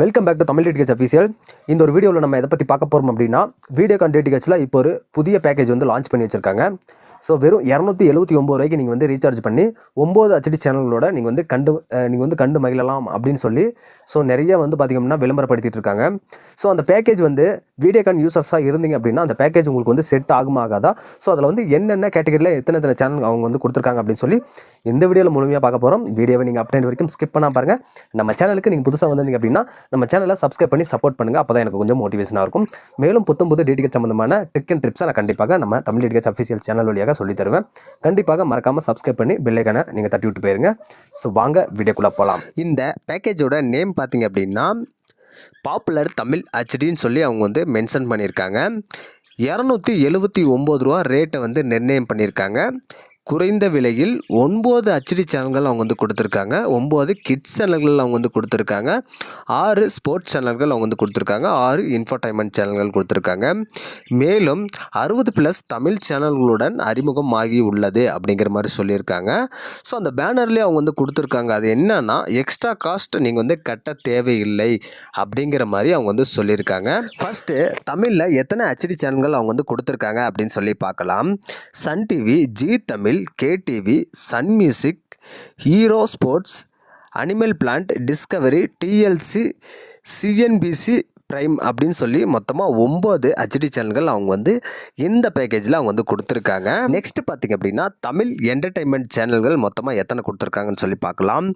Welcome back to Tamil DTH official இந்த ஒரு வீடியோவில் நம்ம எதை பற்றி பார்க்க போகிறோம் அப்படின்னா வீடியோ கான் டிடிஹெச்சில் இப்போ ஒரு புதிய பேக்கேஜ் வந்து லான்ச் பண்ணி வச்சிருக்காங்க. ஸோ வெறும் இரநூத்தி எழுபத்தி ஒம்பது ரூபாய்க்கு நீங்கள் வந்து ரீசார்ஜ் பண்ணி ஒம்பது ஹெச்டி சேனல்களோட நீங்கள் வந்து கண்டு நீங்கள் வந்து கண்டு மகிழலாம் அப்படின்னு சொல்லி ஸோ நிறைய வந்து பார்த்திங்கன்னா விளம்பரப்படுத்திட்டு இருக்காங்க. ஸோ அந்த பேக்கேஜ் வந்து வீடியோ கான் யூசர்ஸாக இருந்தீங்க அப்படின்னா அந்த பேக்கேஜ் உங்களுக்கு வந்து செட் ஆகுமா ஆகாதா? ஸோ அதில் வந்து என்னென்ன கேட்டகரியில் எத்தனை எத்தனை சேனல் அவங்க வந்து கொடுத்துருக்காங்க அப்படின்னு சொல்லி இந்த வீடியோவில் முழுமையாக பார்க்க போகிறோம் வீடியோவை நீங்கள் அப்டேட் வரைக்கும் ஸ்கிப் பண்ணால் பாருங்கள் நம்ம சேனலுக்கு நீங்கள் புதுசாக வந்தீங்க அப்படின்னா நம்ம சேனலை சப்ஸ்கிரைப் பண்ணி சப்போர்ட் பண்ணுங்கள் அப்போ தான் எனக்கு கொஞ்சம் மோட்டிவேஷனாக இருக்கும். மேலும் புத்தம் புது டிடிகேட் சம்மந்தமான டிக் அண்ட் ட்ரிப்ஸை நான் கண்டிப்பாக நம்ம தமிழ் டிடிகேட் அஃபிஷியல் சேனல் வழியாக சொல்லித் தருவேன். கண்டிப்பாக மறக்காமல் சப்ஸ்கிரைப் பண்ணி பெல்லைக்கான நீங்கள் தட்டி விட்டு போயிருங்க. ஸோ வாங்க வீடியோக்குள்ளே போகலாம் இந்த பேக்கேஜோட நேம் பார்த்தீங்க அப்படின்னா பாப்புலர் தமிழ் ஹெச்டின்னு சொல்லி அவங்க வந்து மென்ஷன் பண்ணியிருக்காங்க. இரநூத்தி எழுபத்தி ஒம்பது ரூபா ரேட்டை வந்து நிர்ணயம் பண்ணியிருக்காங்க. குறைந்த விலையில் ஒன்பது ஹெச்டி சேனல்கள் அவங்க வந்து கொடுத்துருக்காங்க. ஒம்பது கிட்ஸ் சேனல்கள் அவங்க வந்து கொடுத்துருக்காங்க. ஆறு ஸ்போர்ட்ஸ் சேனல்கள் அவங்க வந்து கொடுத்துருக்காங்க. ஆறு இன்ஃபர்டைன்மெண்ட் சேனல்கள் கொடுத்துருக்காங்க. மேலும் அறுபது ப்ளஸ் தமிழ் சேனல்களுடன் அறிமுகம் ஆகி உள்ளது அப்படிங்கிற மாதிரி சொல்லியிருக்காங்க. ஸோ அந்த பேனர்லேயே அவங்க வந்து கொடுத்துருக்காங்க. அது என்னன்னா எக்ஸ்ட்ரா காஸ்ட் நீங்கள் வந்து கட்ட தேவையில்லை அப்படிங்கிற மாதிரி அவங்க வந்து சொல்லியிருக்காங்க. ஃபஸ்ட்டு தமிழில் எத்தனை ஹெச்டி சேனல்கள் அவங்க வந்து கொடுத்துருக்காங்க அப்படின்னு சொல்லி பார்க்கலாம். Sun TV Zee Tamil KTV Sun Music Hero Sports Animal Planet Discovery TLC CNBC Prime அப்படின்னு சொல்லி மொத்தமாக ஒம்பது ஹெச்டி சேனல்கள் அவங்க வந்து இந்த பேக்கேஜில் அவங்க வந்து கொடுத்துருக்காங்க. நெக்ஸ்ட் பார்த்தீங்க அப்படின்னா தமிழ் என்டர்டைன்மெண்ட் சேனல்கள் மொத்தமாக எத்தனை கொடுத்துருக்காங்கன்னு சொல்லி பார்க்கலாம்.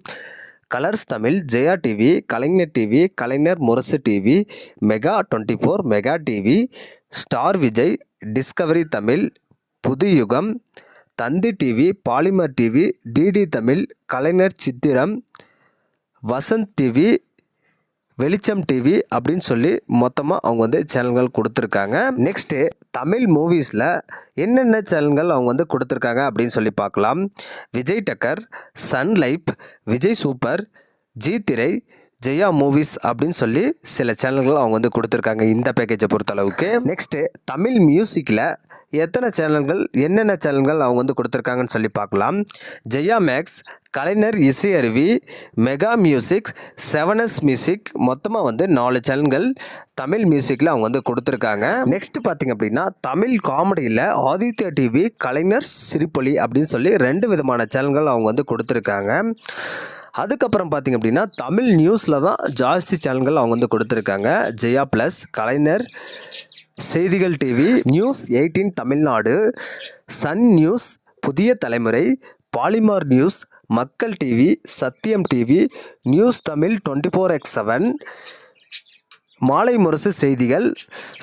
Colors Tamil Jaya TV Kalaignar TV Kalaignar Murasu TV Mega twenty four Mega TV Star Vijay Discovery Tamil Puthu Yugam Thanthi TV Polimer TV DD Tamil Kalaignar Chithiram Vasanth TV வெளிச்சம் TV அப்படின்னு சொல்லி மொத்தமாக அவங்க வந்து சேனல்கள் கொடுத்துருக்காங்க. Next Tamil மூவிஸில் என்னென்ன சேனல்கள் அவங்க வந்து கொடுத்துருக்காங்க அப்படின்னு சொல்லி பார்க்கலாம். Vijay Takkar Sun Life Vijay Super Zee Thirai Jaya Movies அப்படின்னு சொல்லி சில சேனல்கள் அவங்க வந்து கொடுத்துருக்காங்க இந்த பேக்கேஜை பொறுத்தளவுக்கு. நெக்ஸ்ட்டு தமிழ் மியூசிக்கில் எத்தனை சேனல்கள் என்னென்ன சேனல்கள் அவங்க வந்து கொடுத்துருக்காங்கன்னு சொல்லி பார்க்கலாம். Jaya Max Kalaignar Isaiaruvi Mega Music Sevens Music மொத்தமாக வந்து நாலு சேனல்கள் தமிழ் மியூசிக்கில் அவங்க வந்து கொடுத்துருக்காங்க. நெக்ஸ்ட் பார்த்திங்க அப்படின்னா தமிழ் காமெடியில் ஆதித்யா டிவி கலைஞர் சிரிப்பொலி அப்படின்னு சொல்லி ரெண்டு விதமான சேனல்கள் அவங்க வந்து கொடுத்துருக்காங்க. அதுக்கப்புறம் பார்த்திங்க அப்படின்னா தமிழ் நியூஸில் தான் ஜாஸ்தி சேனல்கள் அவங்க வந்து கொடுத்துருக்காங்க. Jaya Plus Kalaignar Seithigal TV News eighteen Tamil Nadu Sun News Puthiya Thalaimurai Polimer News Makkal TV Sathiyam TV News Tamil twenty four X seven Maalai Murasu Seithigal.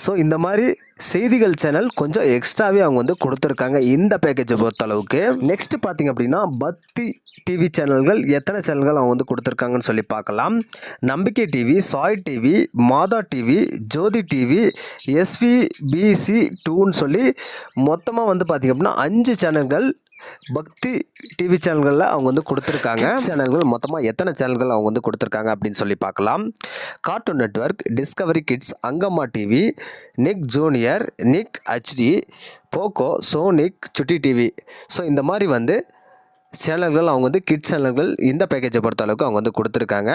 So இந்த மாதிரி செய்திகள் சேனல் கொஞ்சம் எக்ஸ்ட்ராவே அவங்க வந்து கொடுத்துருக்காங்க இந்த பேக்கேஜை பொறுத்த அளவுக்கு நெக்ஸ்ட் பார்த்தீங்க அப்படின்னா பக்தி டிவி சேனல்கள் எத்தனை சேனல்கள் அவங்க வந்து கொடுத்துருக்காங்கன்னு சொல்லி பார்க்கலாம். Nambikkai TV Sai TV Madha TV Jothi TV SV BC டூன்னு சொல்லி மொத்தமாக வந்து பார்த்திங்க அப்படின்னா அஞ்சு சேனல்கள் பக்தி டிவி சேனல்களில் அவங்க வந்து கொடுத்துருக்காங்க. சேனல்கள் மொத்தமாக எத்தனை சேனல்கள் அவங்க வந்து கொடுத்துருக்காங்க அப்படின்னு சொல்லி பார்க்கலாம். Cartoon Network Discovery Kids Angamma TV Nick Junior Nick HD Pogo Sonic Chutti TV so இந்த மாதிரி வந்து சேனல்கள் அவங்க வந்து கிட்ஸ் சேனல்கள் இந்த பேக்கேஜை பொறுத்த அளவுக்கு அவங்க வந்து கொடுத்துருக்காங்க.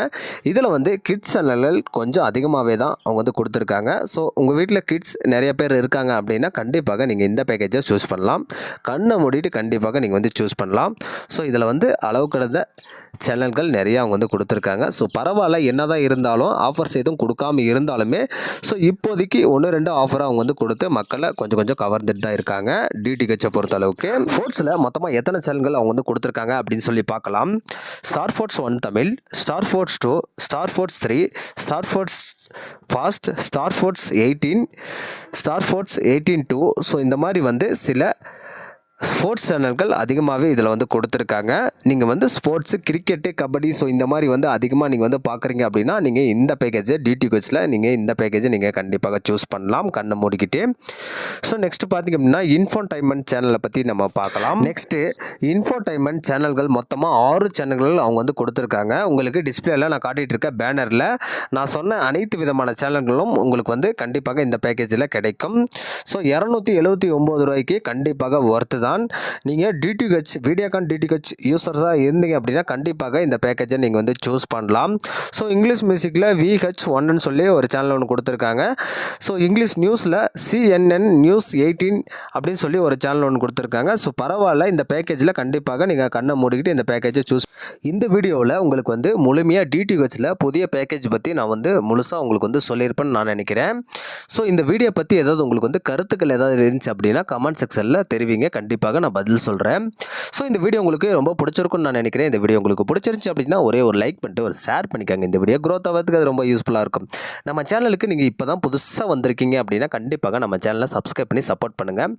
இதில் வந்து கிட்ஸ் சேனல்கள் கொஞ்சம் அதிகமாகவே தான் அவங்க வந்து கொடுத்துருக்காங்க. ஸோ உங்கள் வீட்டில் கிட்ஸ் நிறைய பேர் இருக்காங்க அப்படின்னா கண்டிப்பாக நீங்கள் இந்த பேக்கேஜை சூஸ் பண்ணலாம். கண்ணை மூடிட்டு கண்டிப்பாக நீங்கள் வந்து சூஸ் பண்ணலாம். ஸோ இதில் வந்து அளவு கடந்த சேனல்கள் நிறைய அவங்க வந்து கொடுத்துருக்காங்க. ஸோ பரவாயில்ல என்னதான் இருந்தாலும் ஆஃபர்ஸ் எதுவும் கொடுக்காம இருந்தாலுமே ஸோ இப்போதைக்கு ஒன்று ரெண்டு ஆஃபர் அவங்க வந்து கொடுத்து மக்களை கொஞ்சம் கொஞ்சம் கவர்ந்துட்டு தான் இருக்காங்க டிடிஹெச்சை பொறுத்த அளவுக்கு ஃபோர்ட்ஸில் மொத்தமாக எத்தனை சேனல்கள் அவங்க வந்து கொடுத்துருக்காங்க அப்படின்னு சொல்லி பார்க்கலாம். Star Sports one Tamil Star Sports two Star Sports three Star Sports First Star Sports eighteen Star Sports eighteen two so இந்த மாதிரி வந்து சில ஸ்போர்ட்ஸ் சேனல்கள் அதிகமாகவே இதில் வந்து கொடுத்துருக்காங்க. நீங்கள் வந்து ஸ்போர்ட்ஸு கிரிக்கெட்டு கபடி ஸோ இந்த மாதிரி வந்து அதிகமாக நீங்கள் வந்து பார்க்குறீங்க அப்படின்னா நீங்கள் இந்த பேக்கேஜை டிடி கோச்சில் நீங்கள் இந்த பேக்கேஜை நீங்கள் கண்டிப்பாக சூஸ் பண்ணலாம் கண்ணை மூடிக்கிட்டு. ஸோ நெக்ஸ்ட் பார்த்திங்க அப்படின்னா இன்ஃபோடைன்மெண்ட் சேனலை பற்றி நம்ம பார்க்கலாம். நெக்ஸ்ட்டு இன்ஃபோடைன்மெண்ட் சேனல்கள் மொத்தமாக ஆறு சேனல்கள் அவங்க வந்து கொடுத்துருக்காங்க. உங்களுக்கு டிஸ்பிளேல நான் காட்டிகிட்டு இருக்க பேனரில் நான் சொன்ன அனைத்து விதமான சேனல்களும் உங்களுக்கு வந்து கண்டிப்பாக இந்த பேக்கேஜில் கிடைக்கும். ஸோ இரநூத்தி எழுபத்தி ஒம்பது ரூபாய்க்கு கண்டிப்பாக ஒர்த்து தான். தான் நீங்கள் டிடிஹெச் வீடியோகான் டிடிஹெச் யூசர்ஸாக இருந்தீங்க அப்படின்னா கண்டிப்பாக இந்த பேக்கேஜை நீங்கள் வந்து சூஸ் பண்ணலாம். ஸோ இங்கிலீஷ் மியூசிக்கில் விஹெச் ஒன்னு சொல்லி ஒரு சேனல் ஒன்று கொடுத்துருக்காங்க. ஸோ இங்கிலீஷ் நியூஸில் சிஎன்என் நியூஸ் எயிட்டீன் அப்படின்னு சொல்லி ஒரு சேனல் ஒன்று கொடுத்துருக்காங்க. ஸோ பரவாயில்ல இந்த பேக்கேஜில் கண்டிப்பாக நீங்கள் கண்ணை மூடிக்கிட்டு இந்த பேக்கேஜை சூஸ் இந்த வீடியோவில் உங்களுக்கு வந்து முழுமையாக டிடிஹெச்சில் புதிய பேக்கேஜ் பற்றி நான் வந்து முழுசாக உங்களுக்கு வந்து சொல்லியிருப்பேன்னு நான் நினைக்கிறேன். ஸோ இந்த வீடியோ பற்றி ஏதாவது உங்களுக்கு வந்து கருத்துக்கள் ஏதாவது இருந்துச்சு அப்படின்னா கமெண்ட் செக்ஷனில் தெரிவிங்க. கண்டிப்பாக நான் பதில் சொல்கிறேன் ஸோ இந்த வீடியோ உங்களுக்கு ரொம்ப பிடிச்சிருக்குன்னு நான் நினைக்கிறேன். இந்த வீடியோ உங்களுக்கு பிடிச்சிருந்துச்சு அப்படின்னா ஒரே ஒரு லைக் பண்ணிட்டு ஒரு ஷேர் பண்ணிக்கோங்க. இந்த வீடியோ க்ரோத் ஆகிறதுக்கு அது ரொம்ப யூஸ்ஃபுல்லாக இருக்கும். நம்ம சேனலுக்கு நீங்கள் இப்போ தான் புதுசாக வந்திருக்கீங்க அப்படின்னா கண்டிப்பாக நம்ம சேனலை சப்ஸ்கிரைப் பண்ணி சப்போர்ட் பண்ணுங்கள்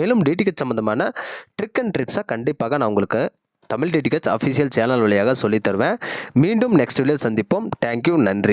மேலும் டிடிஹெச் சம்மந்தமான ட்ரிக் அண்ட் ட்ரிப்ஸை கண்டிப்பாக நான் உங்களுக்கு தமிழ் டிடிஹெச் அஃபிஷியல் சேனல் வழியாக சொல்லித் தருவேன். மீண்டும் நெக்ஸ்ட் வீடியோ சந்திப்போம். தேங்க்யூ நன்றி.